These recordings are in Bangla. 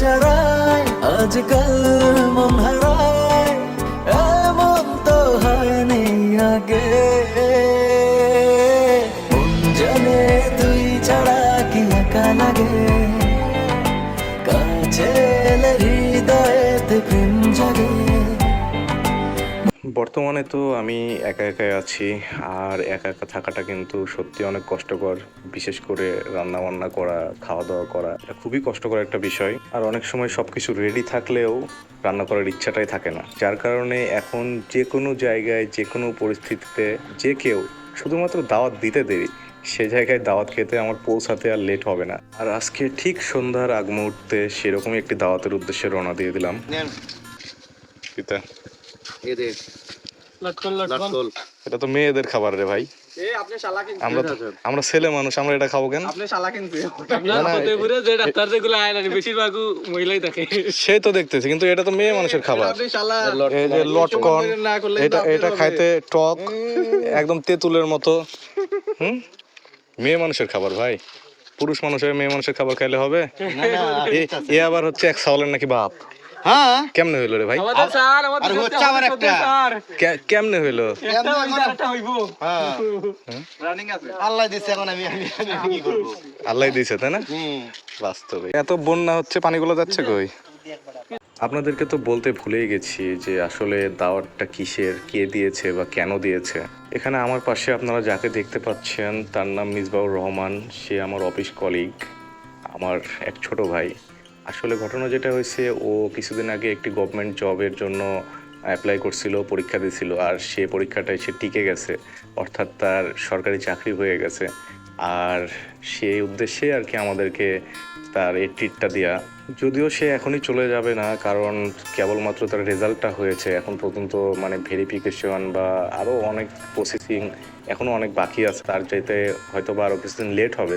ইশারায় আজকাল মন হারায় এমন তো হয়নি আগে। মন জানে তুই ছাড়া কি একা লাগে। কাছে হৃদয়েতে প্রেম জাগে। বর্তমানে তো আমি একা একাই আছি আর একা একা থাকাটা কিন্তু সত্যি অনেক কষ্টকর বিশেষ করে রান্না বান্না করা খাওয়া দাওয়া করা এটা খুবই কষ্টকর একটা বিষয়। আর অনেক সময় সব কিছু রেডি থাকলেও রান্না করার ইচ্ছাটাই থাকে না। যার কারণে এখন যে কোনো জায়গায় যে কোনো পরিস্থিতিতে যে কেউ শুধুমাত্র দাওয়াত দিতে দেরি সে জায়গায় দাওয়াত খেতে আমার পৌঁছাতে আর লেট হবে না। আর আজকে ঠিক সন্ধ্যার আগ মুহূর্তে সেরকমই একটি দাওয়াতের উদ্দেশ্যে রওনা দিয়ে দিলাম। পিতা। এটা তো মেয়েদের খাবার রে ভাই। আমরা আমরা ছেলে মানুষ আমরা এটা খাব কেন? সে তো দেখতেছি কিন্তু এটা তো মেয়ে মানুষের খাবার। লটকন এটা এটা খাইতে টক একদম তেঁতুলের মতো। হুম? মেয়ে মানুষের খাবার ভাই। পুরুষ মানুষের মেয়ে মানুষের খাবার খাইলে হবে? এ- এ আবার হচ্ছে এক সাওয়ালের নাকি বাপ। হ্যাঁ? কেমনে হইল রে ভাই? আমাদের স্যার আমাদের আর হচ্ছে আবার একটা। কেমনে হইল? হ্যাঁ। আল্লাহ দিচ্ছে এখন আমি আমি আমি কি করব? আল্লাহ দিয়েছে তাই না? বাস্তবে। এত বন্যা হচ্ছে পানিগুলো যাচ্ছে কই? আপনাদেরকে তো বলতে ভুলেই গেছি যে আসলে দাওয়াতটা কিসের কে দিয়েছে বা কেন দিয়েছে। এখানে আমার পাশে আপনারা যাকে দেখতে পাচ্ছেন তার নাম মিসবাউর রহমান। সে আমার অফিস কলিগ আমার এক ছোট ভাই। আসলে ঘটনা যেটা হয়েছে, ও কিছুদিন আগে একটি গভর্নমেন্ট জবের জন্য অ্যাপ্লাই করছিল, পরীক্ষা দিয়েছিল, আর সে পরীক্ষাটায় সে টিকে গেছে, অর্থাৎ তার সরকারি চাকরি হয়ে গেছে। আর সেই উদ্দেশ্যে আর কি আমাদেরকে তার এই ট্রিটটা দেওয়া যদিও সে এখনই চলে যাবে না, কারণ কেবলমাত্র তার রেজাল্টটা হয়েছে, এখন পর্যন্ত মানে ভেরিফিকেশন বা আরও অনেক প্রসেসিং এখনও অনেক বাকি আছে, তার চাইতে হয়তো বা আরও কিছুদিন লেট হবে।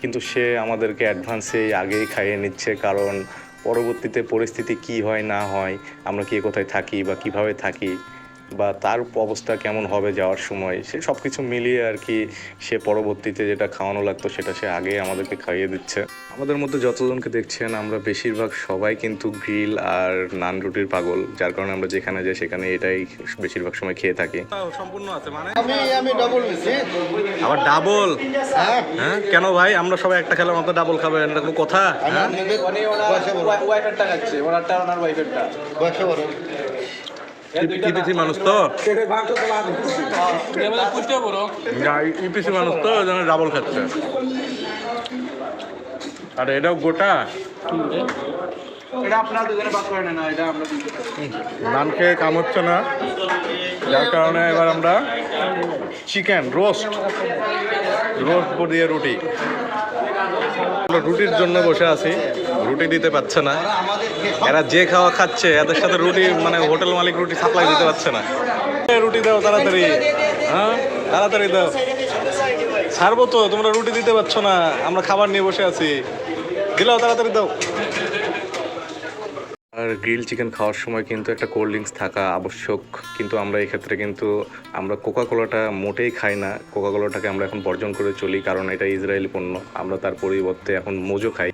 কিন্তু সে আমাদেরকে অ্যাডভান্সে আগেই খাইয়ে নিচ্ছে, কারণ পরবর্তীতে পরিস্থিতি কি হয় না হয়, আমরা কে কোথায় থাকি বা কীভাবে থাকি বা তার অবস্থা কেমন হবে যাওয়ার সময় সে সব কিছু মিলিয়ে আর কি সে পরবর্তীতে যেটা খাওয়ানো লাগতো সেটা সে আগে আমাদেরকে খাইয়ে দিচ্ছে। আমাদের মধ্যে যতজনকে দেখছেন আমরা বেশিরভাগ সবাই কিন্তু গ্রিল আর নান রুটির পাগল যার কারণে আমরা যেখানে যাই সেখানে এটাই বেশিরভাগ সময় খেয়ে থাকি। সম্পূর্ণ আছে মানে? আমি আমি ডবল আবার ডাবল হ্যাঁ। হ্যাঁ? কেন ভাই? আমরা সবাই একটা খেলাম আপনার ডাবল খাবেন এটা কোনো কথা? ওয়াইফারটা খাচ্ছে ওনারটা ওনার ওয়াইফারটা ইপিসি মানুষ তো? ইপিসি মানুষ তো ওই জন্য ডাবল খাচ্ছে। আর এটাও গোটা? এটা আপনারা দুজনে বাদ করে না এটা আমরা নান খেয়ে কাম হচ্ছে না। যার কারণে এবার আমরা চিকেন রোস্ট রোস্ট দিয়ে রুটি। রুটির জন্য বসে আছি। রুটি দিতে পারছে না। এরা যে খাওয়া খাচ্ছে, এদের সাথে রুটি মানে হোটেল মালিক রুটি সাপ্লাই দিতে পারছে না। রুটি দাও তাড়াতাড়ি। হ্যাঁ? তাড়াতাড়ি দাও। ছাড়বো তো, তোমরা রুটি দিতে পারছ না। আমরা খাবার নিয়ে বসে আছি। দিলাও তাড়াতাড়ি দাও। আর গ্রিল চিকেন খাওয়ার সময় কিন্তু একটা কোল্ড ড্রিঙ্কস থাকা আবশ্যক। কিন্তু আমরা এক্ষেত্রে কিন্তু আমরা কোকা কোলাটা মোটেই খাই না। কোকা কোলাটাকে আমরা এখন বর্জন করে চলি, কারণ এটা ইসরায়েলি পণ্য। আমরা তার পরিবর্তে এখন মোজো খাই।